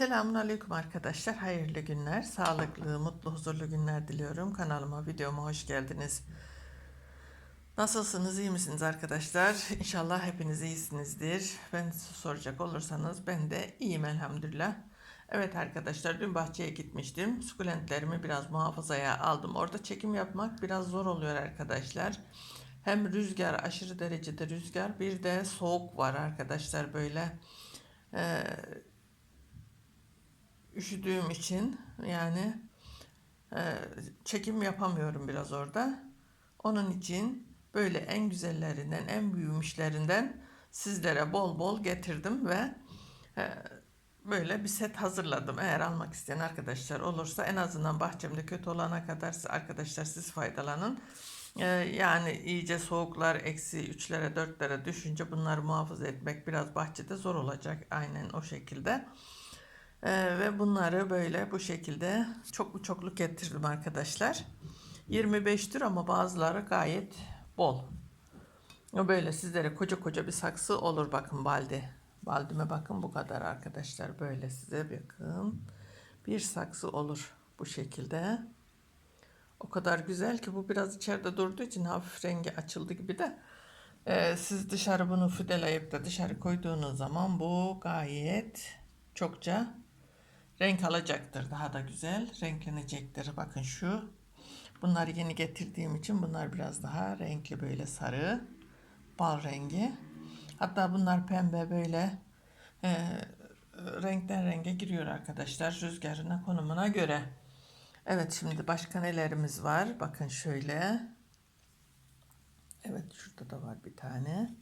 Selamun Aleyküm arkadaşlar. Hayırlı günler, sağlıklı, mutlu, huzurlu günler diliyorum. Kanalıma, videoma hoş geldiniz. Nasılsınız, iyi misiniz arkadaşlar? İnşallah hepiniz iyisinizdir. Ben soracak olursanız ben de iyiyim elhamdülillah. Evet arkadaşlar dün bahçeye gitmiştim. Sukulentlerimi biraz muhafazaya aldım. Orada çekim yapmak biraz zor oluyor arkadaşlar. Hem rüzgar aşırı derecede rüzgar bir de soğuk var arkadaşlar böyle. Ee, üşüdüğüm için yani e, çekim yapamıyorum biraz orada. Onun için böyle en güzellerinden, en büyümüşlerinden sizlere bol bol getirdim ve e, böyle bir set hazırladım. Eğer almak isteyen arkadaşlar olursa en azından bahçemde kötü olana kadar arkadaşlar siz faydalanın. E, yani iyice soğuklar eksi 3'lere 4'lere düşünce bunları muhafaza etmek biraz bahçede zor olacak. Aynen o şekilde. Ee, ve bunları böyle bu şekilde çoklu çokluk getirdim arkadaşlar. 25'tir ama bazıları gayet bol. Böyle sizlere koca koca bir saksı olur bakın baldi. Baldime bakın bu kadar arkadaşlar. Böyle size bakın. Bir saksı olur bu şekilde. O kadar güzel ki bu biraz içeride durduğu için hafif rengi açıldı gibi de. Ee, siz dışarı bunu fideleyip de dışarı koyduğunuz zaman bu gayet çokça renk alacaktır. Daha da güzel renklenecektir. Bakın şu. Bunları yeni getirdiğim için bunlar biraz daha renkli böyle sarı. Bal rengi. Hatta bunlar pembe böyle e, renkten renge giriyor arkadaşlar. Rüzgarına konumuna göre. Evet şimdi başka nelerimiz var? Bakın şöyle. Evet şurada da var bir tane.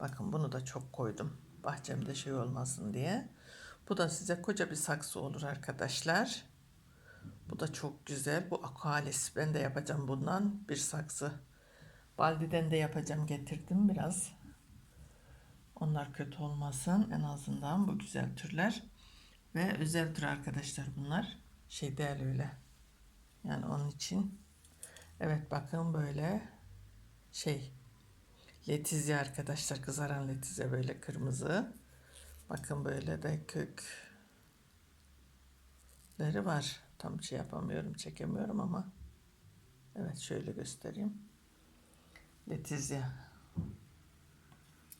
Bakın bunu da çok koydum. Bahçemde şey olmasın diye. Bu da size koca bir saksı olur arkadaşlar. Bu da çok güzel. Bu akalis. Ben de yapacağım bundan bir saksı. Baldiden de yapacağım. Getirdim biraz. Onlar kötü olmasın. En azından bu güzel türler. Ve özel tür arkadaşlar bunlar. Şey değil öyle. Yani onun için. Evet bakın böyle şey letizya arkadaşlar. Kızaran letizya böyle kırmızı. Bakın böyle de kökleri var. Tam şey yapamıyorum, çekemiyorum ama evet şöyle göstereyim. Letizya.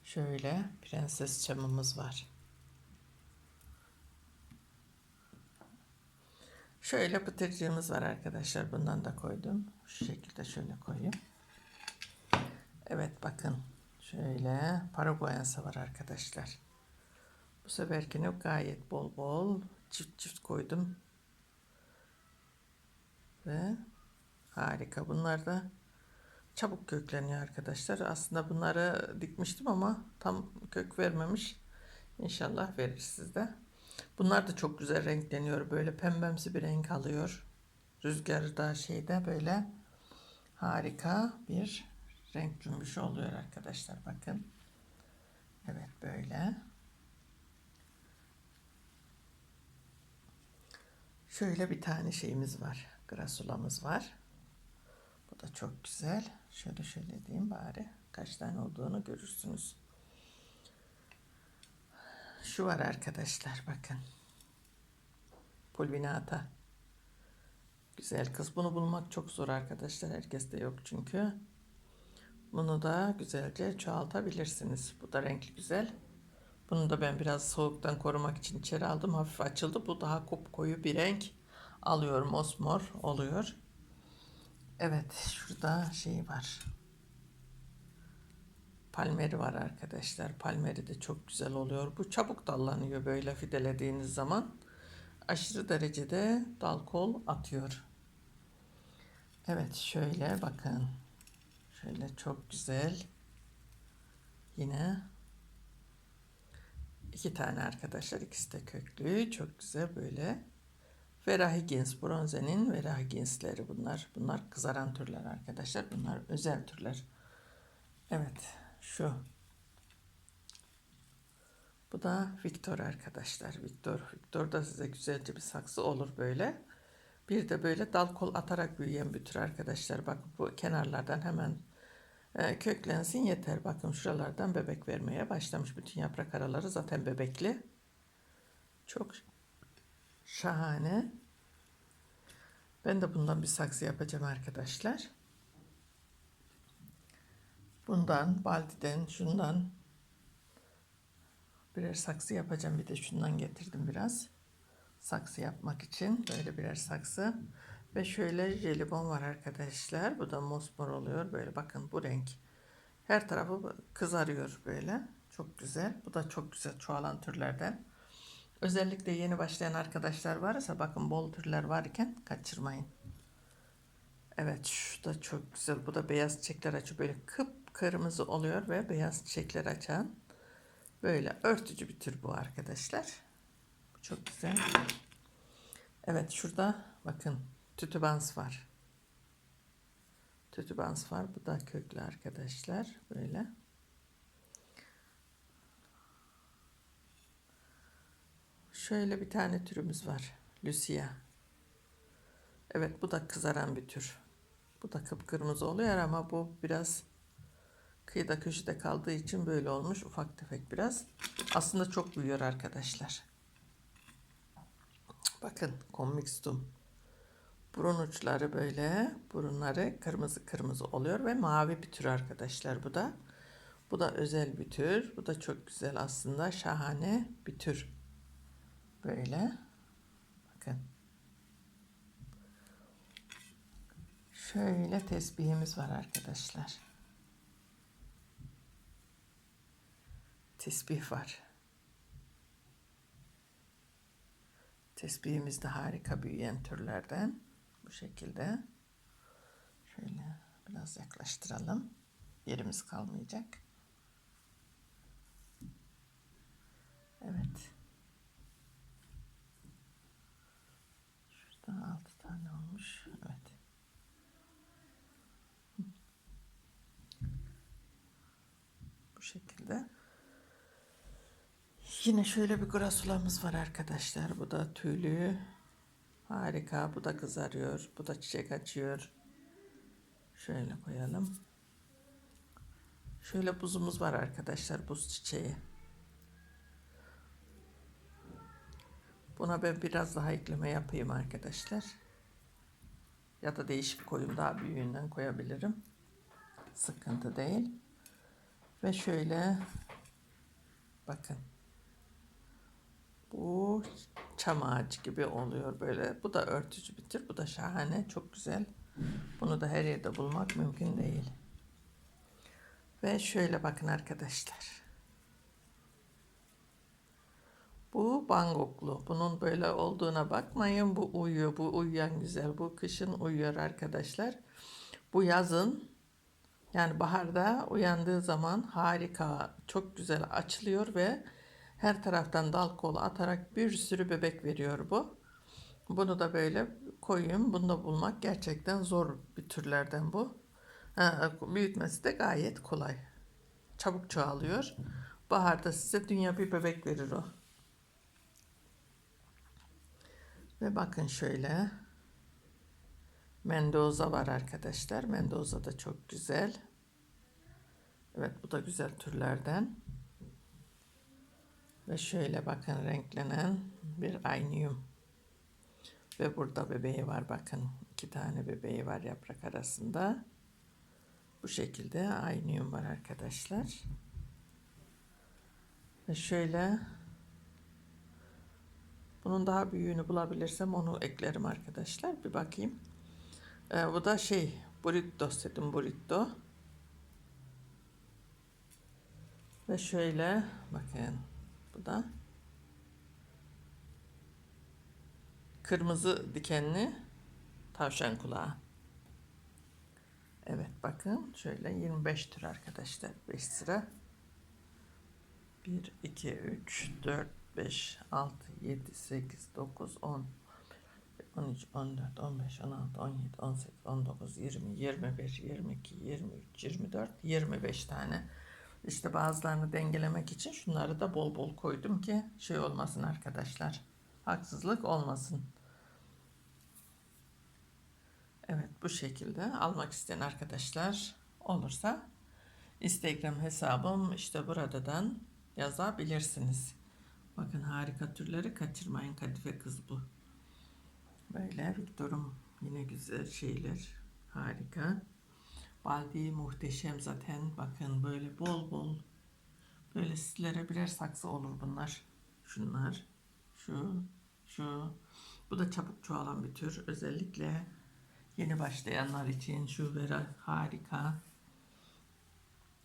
Şöyle prenses çamımız var. Şöyle pıtırcığımız var arkadaşlar. Bundan da koydum. Şu şekilde şöyle koyayım. Evet bakın. Şöyle paraguayansa var arkadaşlar. Bu seferkine gayet bol bol çift çift koydum. Ve harika. Bunlar da çabuk kökleniyor arkadaşlar. Aslında bunları dikmiştim ama tam kök vermemiş. İnşallah verir sizde. Bunlar da çok güzel renkleniyor. Böyle pembemsi bir renk alıyor. Rüzgarda şeyde böyle harika bir renk cümbüşü oluyor arkadaşlar. Bakın. Evet böyle. Şöyle bir tane şeyimiz var. Grasulamız var. Bu da çok güzel. Şöyle şöyle diyeyim bari. Kaç tane olduğunu görürsünüz. Şu var arkadaşlar bakın. Pulvinata. Güzel kız. Bunu bulmak çok zor arkadaşlar. Herkeste yok çünkü. Bunu da güzelce çoğaltabilirsiniz. Bu da renkli güzel. Bunu da ben biraz soğuktan korumak için içeri aldım. Hafif açıldı. Bu daha koyu bir renk alıyor. Mosmor oluyor. Evet şurada şey var. Palmeri var arkadaşlar. Palmeri de çok güzel oluyor. Bu çabuk dallanıyor böyle fidelediğiniz zaman. Aşırı derecede dal kol atıyor. Evet şöyle bakın. Şöyle çok güzel. Yine iki tane arkadaşlar. ikisi de köklü. Çok güzel böyle. Verahigins, bronzenin verahiginsleri bunlar. Bunlar kızaran türler arkadaşlar. Bunlar özel türler. Evet, şu. Bu da Victor arkadaşlar. Victor. Victor da size güzelce bir saksı olur böyle. Bir de böyle dal kol atarak büyüyen bir tür arkadaşlar. Bak bu kenarlardan hemen köklensin yeter. Bakın şuralardan bebek vermeye başlamış. Bütün yaprak araları zaten bebekli. Çok Şahane. Ben de bundan bir saksı yapacağım arkadaşlar. Bundan, baldiden, şundan birer saksı yapacağım. Bir de şundan getirdim biraz. Saksı yapmak için böyle birer saksı. Ve şöyle jelibon var arkadaşlar. Bu da mosmor oluyor. Böyle bakın bu renk. Her tarafı kızarıyor böyle. Çok güzel. Bu da çok güzel çoğalan türlerden. Özellikle yeni başlayan arkadaşlar varsa bakın bol türler varken kaçırmayın. Evet şu da çok güzel. Bu da beyaz çiçekler açıyor. Böyle kıpkırmızı oluyor ve beyaz çiçekler açan böyle örtücü bir tür bu arkadaşlar. Bu çok güzel. Evet şurada bakın tütübans var. Tütübans var. Bu da köklü arkadaşlar. Böyle. Şöyle bir tane türümüz var. Lucia. Evet bu da kızaran bir tür. Bu da kıpkırmızı oluyor ama bu biraz kıyıda köşede kaldığı için böyle olmuş. Ufak tefek biraz. Aslında çok büyüyor arkadaşlar. Bakın konmixtum. Burun uçları böyle. Burunları kırmızı kırmızı oluyor ve mavi bir tür arkadaşlar bu da. Bu da özel bir tür. Bu da çok güzel aslında. Şahane bir tür. Böyle. Bakın. Şöyle tesbihimiz var arkadaşlar. Tesbih var. Tesbihimiz de harika büyüyen türlerden. Bu şekilde. Şöyle biraz yaklaştıralım. Yerimiz kalmayacak. Evet. Şurada altı tane olmuş. Evet. Bu şekilde. Yine şöyle bir grasulamız var arkadaşlar. Bu da tüylü. Harika. Bu da kızarıyor. Bu da çiçek açıyor. Şöyle koyalım. Şöyle buzumuz var arkadaşlar. Buz çiçeği. Buna ben biraz daha ekleme yapayım arkadaşlar. Ya da değişik koyayım. Daha büyüğünden koyabilirim. Sıkıntı değil. Ve şöyle bakın. Bu çam ağacı gibi oluyor böyle. Bu da örtücü bir tür. Bu da şahane. Çok güzel. Bunu da her yerde bulmak mümkün değil. Ve şöyle bakın arkadaşlar. Bu bangoklu. Bunun böyle olduğuna bakmayın. Bu uyuyor. Bu uyuyan güzel. Bu kışın uyuyor arkadaşlar. Bu yazın yani baharda uyandığı zaman harika, çok güzel açılıyor ve her taraftan dal kol atarak bir sürü bebek veriyor bu. Bunu da böyle koyayım. Bunu da bulmak gerçekten zor bir türlerden bu. Ha, büyütmesi de gayet kolay. Çabuk çoğalıyor. Baharda size dünya bir bebek verir o. Ve bakın şöyle. Mendoza var arkadaşlar. Mendoza da çok güzel. Evet bu da güzel türlerden. Ve şöyle bakın renklenen bir aynıyum. Ve burada bebeği var bakın. iki tane bebeği var yaprak arasında. Bu şekilde aynıyum var arkadaşlar. Ve şöyle bunun daha büyüğünü bulabilirsem onu eklerim arkadaşlar. Bir bakayım. Ee, bu da şey burrito setim burrito. Ve şöyle bakın bu da. Kırmızı dikenli tavşan kulağı. Evet bakın. Şöyle 25 tür arkadaşlar. 5 sıra. 1 2 3 4 5 6 7 8 9 10 13 14 15 16 17 18 19 20 21 22 23 24 25 tane işte bazılarını dengelemek için şunları da bol bol koydum ki şey olmasın arkadaşlar. Haksızlık olmasın. Evet bu şekilde almak isteyen arkadaşlar olursa Instagram hesabım işte buradan yazabilirsiniz. Bakın harika türleri kaçırmayın. Kadife kız bu. Böyle Victor'um yine güzel şeyler. Harika. Baldi muhteşem zaten. Bakın böyle bol bol. Böyle sizlere birer saksı olur bunlar. Şunlar. Şu. Şu. Bu da çabuk çoğalan bir tür. Özellikle yeni başlayanlar için şu vera harika.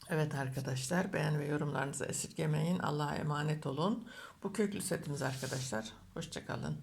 Evet arkadaşlar beğen ve yorumlarınızı esirgemeyin. Allah'a emanet olun. Bu köklü setimiz arkadaşlar. Hoşçakalın.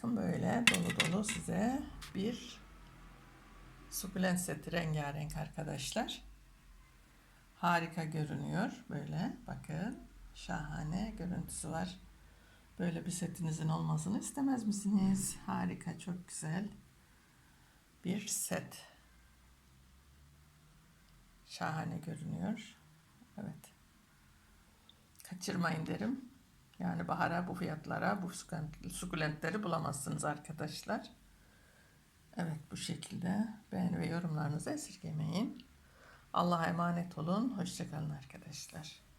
Bakın böyle dolu dolu size bir sukulent seti rengarenk arkadaşlar. Harika görünüyor böyle bakın şahane görüntüsü var. Böyle bir setinizin olmasını istemez misiniz? Harika çok güzel bir set. Şahane görünüyor. Evet. Kaçırmayın derim. Yani bahara bu fiyatlara bu sukulent- sukulentleri bulamazsınız arkadaşlar. Evet bu şekilde beğeni ve yorumlarınızı esirgemeyin. Allah'a emanet olun. Hoşçakalın arkadaşlar.